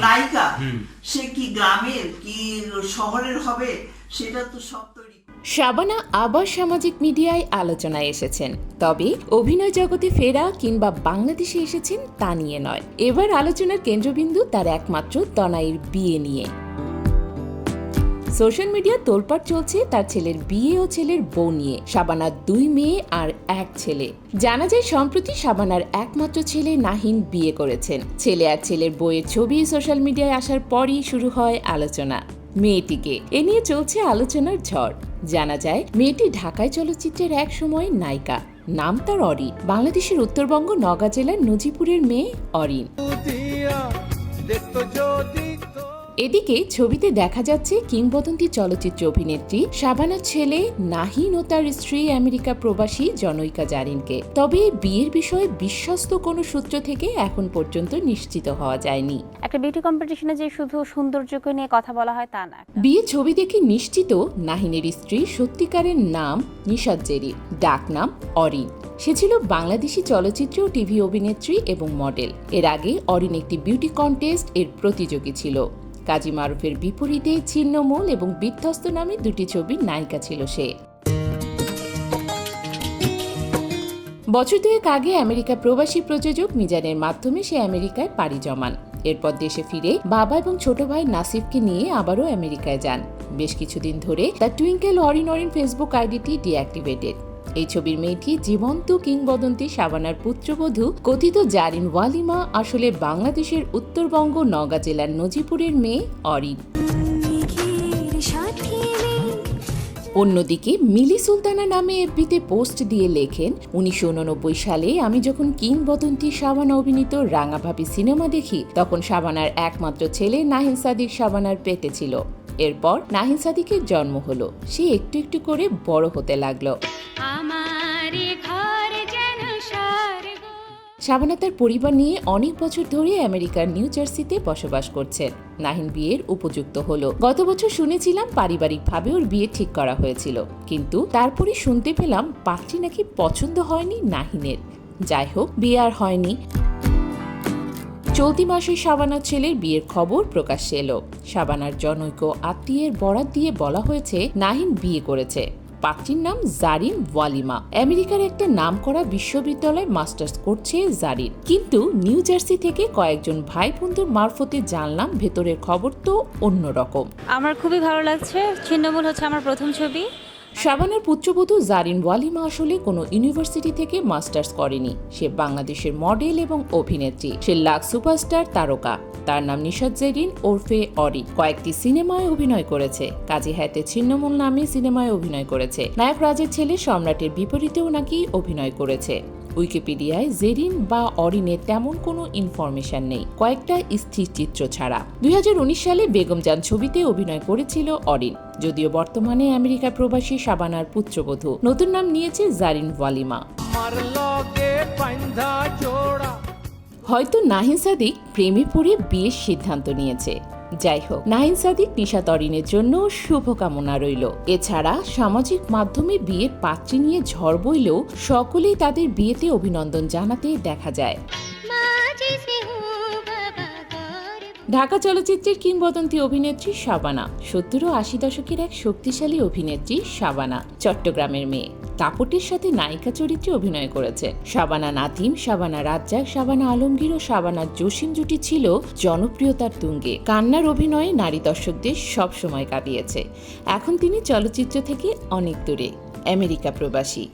নায়িকা সে কি গ্রামের কি শহরের হবে সেটা তো সব তৈরি শাবানা আবার সামাজিক মিডিয়ায় আলোচনায় এসেছেন। তবে অভিনয় জগতে ফেরা কিংবা বাংলাদেশে এসেছেন তা নিয়ে নয়। এবার আলোচনার কেন্দ্রবিন্দু তার একমাত্র তনাইয়ের বিয়ে নিয়ে। সোশ্যাল মিডিয়া তোলপাড় চলছে তার ছেলের বিয়ে ও ছেলের বউ নিয়ে শাবানার দুই মেয়ে আর এক ছেলে। জানা যায় সম্প্রতি শাবানার একমাত্র ছেলে নাহিন বিয়ে করেছেন। ছেলে আর ছেলের বইয়ের ছবি সোশ্যাল মিডিয়ায় আসার পরই শুরু হয় আলোচনা। মেয়েটিকে এ নিয়ে চলছে আলোচনার ঝড়। জানা যায় মেয়েটি ঢাকায় চলচ্চিত্রের এক সময় নায়িকা। নাম তার অরিন। বাংলাদেশের উত্তরবঙ্গ নগা জেলার নজিপুরের মেয়ে অরিন। এদিকে ছবিতে দেখা যাচ্ছে কিংবদন্তি চলচ্চিত্র অভিনেত্রী শাবানার ছেলে নাহিন ও তার স্ত্রী আমেরিকা প্রবাসী জনৈকা জারিনকে। তবে বিয়ের বিষয়ে বিশ্বস্ত কোনো সূত্র থেকে এখন পর্যন্ত নিশ্চিত হওয়া যায়নি। একটা বিউটি কম্পিটিশনে যে শুধু সৌন্দর্যকে নিয়ে কথা বলা হয় তা না। বিয়ে ছবি দেখে নিশ্চিত নাহিনের স্ত্রী সত্যিকারের নাম নিশাদ জেরি ডাক নাম অরিন। সে ছিল বাংলাদেশি চলচ্চিত্র টিভি অভিনেত্রী এবং মডেল এর আগে অরিন একটি বিউটি কন্টেস্ট এর প্রতিযোগী ছিল। কাজী মারুফের বিপরীতে ছিন্নমূল এবং বিধ্বস্ত নামে দুটি ছবির নায়িকা ছিল সে। বছর দুয়েক আগে আমেরিকা প্রবাসী প্রযোজক মিজানের মাধ্যমে সে আমেরিকায় পাড়ি জমান। এরপর দেশে ফিরে বাবা এবং ছোট ভাই নাসিফকে নিয়ে আবারও আমেরিকায় যান। বেশ কিছুদিন ধরে তার টুইঙ্কেল অরিন অরিন ফেসবুক আইডিটি ডিঅ্যাক্টিভেটেড। এই ছবির মেয়েটি জীবন্ত কিংবদন্তি শাবানার পুত্রবধূ, কথিত জারিন ওয়ালিমা, আসলে বাংলাদেশের উত্তরবঙ্গ নওগাঁ জেলার নজিপুরের মেয়ে অরিন। অন্যদিকে মিলি সুলতানা নামে এফবিতে পোস্ট দিয়ে লেখেন, উনিশশো উননব্বই সালে আমি যখন কিংবদন্তি শাবানা অভিনীত রাঙাভাবি সিনেমা দেখি, তখন শাবানার একমাত্র ছেলে নাহিন সাদিক শাবানার পেটে ছিল। এরপর নাহিন সাদিকের জন্ম হলো। সে একটু একটু করে বড় হতে লাগল। শাবানা তার পরিবার নিয়ে অনেক বছর ধরে আমেরিকার নিউ জার্সিতে বসবাস করছেন নাহিন বিয়ের উপযুক্ত হলো। গত বছর শুনেছিলাম পারিবারিকভাবে ওর বিয়ে ঠিক করা হয়েছিল। কিন্তু তারপরে শুনতে পেলাম পাত্রী নাকি পছন্দ হয়নি নাহিনের। যাই হোক বিয়ে আর হয়নি। চলতি মাসে শাবানার ছেলের বিয়ের খবর প্রকাশ্যে এলো। শাবানার জনৈক আত্মীয়ের বরাত দিয়ে বলা হয়েছে, নাহিন বিয়ে করেছে। পাত্রীর নাম জারিন ওয়ালিমা। আমেরিকার একটা নামকরা বিশ্ববিদ্যালয়ে মাস্টার্স করছে জারিন। কিন্তু নিউ জার্সি থেকে কয়েকজন ভাই বন্ধুর মারফতে জানলাম, ভেতরের খবর তো অন্যরকম। আমার খুবই ভালো লাগছে। ছিন্নমূল হচ্ছে আমার প্রথম ছবি। শাবানার পুত্রবধূ জারিন ওয়ালিমা আসলে কোনো ইউনিভার্সিটি থেকে মাস্টার্স করেনি। সে বাংলাদেশের মডেল এবং অভিনেত্রী। সে লাখ সুপারস্টার, তারকা। তার নাম নিশাদ জেরিন, ওরফে অরি। কয়েকটি সিনেমায় অভিনয় করেছে। কাজী হায়াতে ছিন্নমূল নামে সিনেমায় অভিনয় করেছে। নায়ক রাজের ছেলে সম্রাটের বিপরীতেও নাকি অভিনয় করেছে। উইকিপিডিয়ায় জেরিন বা অরিনের তেমন কোনো ইনফরমেশন নেই কয়েকটা স্থিরচিত্র ছাড়া। দুই হাজার উনিশ সালে বেগমজান ছবিতে অভিনয় করেছিল অরিন যদিও বর্তমানে আমেরিকা প্রবাসী শাবানার পুত্রবধূ। নতুন নাম নিয়েছে জারিন ওয়ালিমা। হয়তো নাহিন সাদিক প্রেমে পড়ে বিয়ের সিদ্ধান্ত নিয়েছে। যাই হোক নাইন সাদিক নিশা তরিনের জন্য শুভকামনা রইল। এছাড়া সামাজিক মাধ্যমে বিয়ের পাত্রী নিয়ে ঝড় বইলেও সকলেই তাদের বিয়েতে অভিনন্দন জানাতে দেখা যায়। ঢাকা চলচ্চিত্রের কিংবদন্তি অভিনেত্রী শাবানা সত্তর ও আশি দশকের এক শক্তিশালী অভিনেত্রী শাবানা চট্টগ্রামের মেয়ে। দাপটের সাথে নায়িকা চরিত্রে অভিনয় করেছে। শাবানা নাতিম, শাবানা রাজ্জাক, শাবানা আলমগীর ও শাবানা জসিম জুটি ছিল জনপ্রিয়তার তুঙ্গে। কান্নার অভিনয়ে নারী দর্শকদের সবসময় কাঁদিয়েছে। এখন তিনি চলচ্চিত্র থেকে অনেক দূরে, আমেরিকা প্রবাসী।